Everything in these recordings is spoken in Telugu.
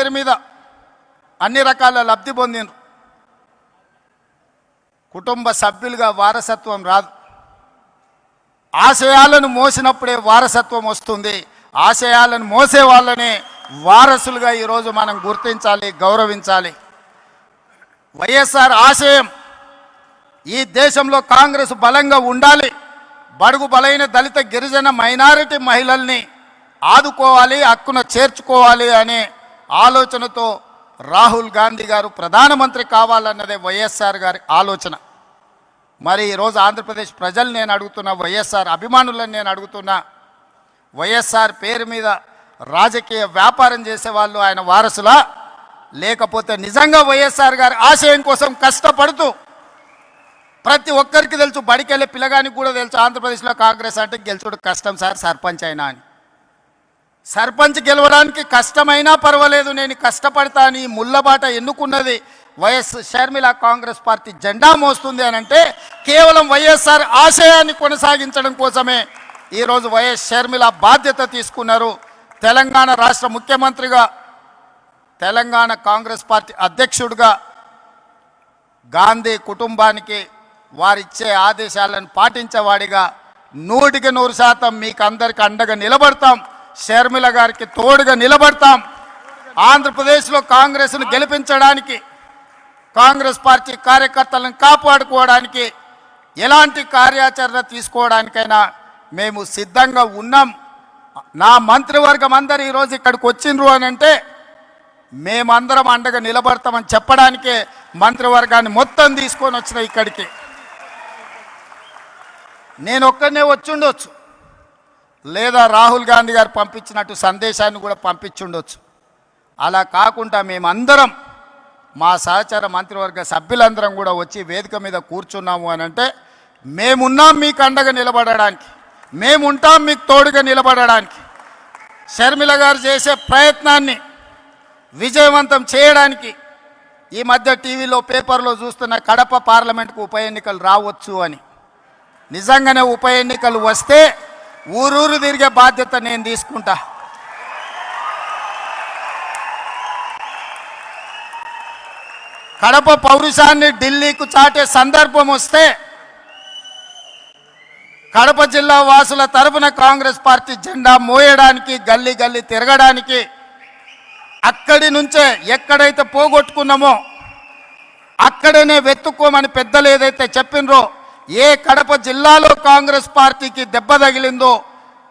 పేరు మీద అన్ని రకాల లబ్ధి పొందిండ్రు. కుటుంబ సభ్యులుగా వారసత్వం రాదు. ఆశయాలను మోసినప్పుడే వారసత్వం వస్తుంది. ఆశయాలను మోసే వాళ్ళనే వారసులుగా ఈరోజు మనం గుర్తించాలి గౌరవించాలి. వైఎస్ఆర్ ఆశయం ఈ దేశంలో కాంగ్రెస్ బలంగా ఉండాలి. బడుగు బలైన దళిత గిరిజన మైనారిటీ మహిళల్ని ఆదుకోవాలి హక్కున చేర్చుకోవాలి అనే ఆలోచనతో రాహుల్ గాంధీ గారు ప్రధానమంత్రి కావాలన్నదే వైఎస్ఆర్ గారి ఆలోచన. మరి ఈరోజు ఆంధ్రప్రదేశ్ ప్రజలు నేను అడుగుతున్నా వైఎస్ఆర్ అభిమానులను నేను అడుగుతున్నా వైఎస్ఆర్ పేరు మీద రాజకీయ వ్యాపారం చేసే వాళ్ళు ఆయన వారసులా? లేకపోతే నిజంగా వైఎస్ఆర్ గారి ఆశయం కోసం కష్టపడుతూ ప్రతి ఒక్కరికి తెలుసు బడికెళ్ళే పిల్లగానికి కూడా తెలుసు ఆంధ్రప్రదేశ్లో కాంగ్రెస్ అంటే గెలుచుడు కష్టం సార్ సర్పంచ్ అయినా అని. సర్పంచ్ గెలవడానికి కష్టమైనా పర్వాలేదు నేను కష్టపడతా అని ఈ ముళ్ళబాట ఎన్నుకున్నది వైఎస్ షర్మిల కాంగ్రెస్ పార్టీ జెండా మోస్తుంది అని అంటే కేవలం వైఎస్ఆర్ ఆశయాన్ని కొనసాగించడం కోసమే ఈరోజు వైఎస్ షర్మిల బాధ్యత తీసుకున్నారు. తెలంగాణ రాష్ట్ర ముఖ్యమంత్రిగా తెలంగాణ కాంగ్రెస్ పార్టీ అధ్యక్షుడిగా గాంధీ కుటుంబానికి వారిచ్చే ఆదేశాలను పాటించేవాడిగా నూటికి నూరు శాతం మీకు అందరికి అండగా నిలబడతాం. షర్మిల గారికి తోడుగా నిలబడతాం. ఆంధ్రప్రదేశ్లో కాంగ్రెస్ను గెలిపించడానికి కాంగ్రెస్ పార్టీ కార్యకర్తలను కాపాడుకోవడానికి ఎలాంటి కార్యాచరణ తీసుకోవడానికైనా మేము సిద్ధంగా ఉన్నాం. నా మంత్రివర్గం అందరు ఈరోజు ఇక్కడికి వచ్చిండ్రు అని అంటే మేమందరం అండగా నిలబడతామని చెప్పడానికే మంత్రివర్గాన్ని మొత్తం తీసుకొని వచ్చిన ఇక్కడికి. నేను ఒక్కడనే వచ్చుండొచ్చు లేదా రాహుల్ గాంధీ గారు పంపించినట్టు సందేశాన్ని కూడా పంపించుండొచ్చు. అలా కాకుండా మేమందరం మా సహచార మంత్రివర్గ సభ్యులందరం కూడా వచ్చి వేదిక మీద కూర్చున్నాము అని అంటే మేమున్నాం మీకు అండగా నిలబడడానికి మేముంటాం మీకు తోడుగా నిలబడడానికి. షర్మిల గారు చేసే ప్రయత్నాన్ని విజయవంతం చేయడానికి ఈ మధ్య టీవీలో పేపర్లో చూస్తున్న కడప పార్లమెంట్కు ఉప ఎన్నికలు రావచ్చు అని. నిజంగానే ఉప ఎన్నికలు వస్తే ఊరూరు తిరిగే బాధ్యత నేను తీసుకుంటా. కడప పౌరుషాన్ని ఢిల్లీకు చాటే సందర్భం వస్తే కడప జిల్లా వాసుల తరపున కాంగ్రెస్ పార్టీ జెండా మోయడానికి గల్లీ గల్లీ తిరగడానికి అక్కడి నుంచే ఎక్కడైతే పోగొట్టుకున్నామో అక్కడనే వెతుక్కోమని పెద్దలు ఏదైతే చెప్పినరో ఏ కడప జిల్లాలో కాంగ్రెస్ పార్టీకి దెబ్బ తగిలిందో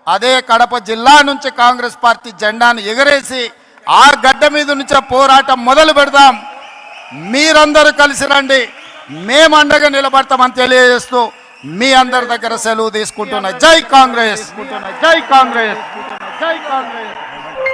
అదే కడప జిల్లా నుంచి కాంగ్రెస్ పార్టీ జెండాను ఎగరేసి ఆ గడ్డ మీద నుంచే పోరాటం మొదలు పెడదాం. మీరందరూ కలిసి రండి. మేము అండగా నిలబడతామని తెలియజేస్తూ మీ అందరి దగ్గర సెలవు తీసుకుంటున్న జై కాంగ్రెస్. జై కాంగ్రెస్. జై కాంగ్రెస్.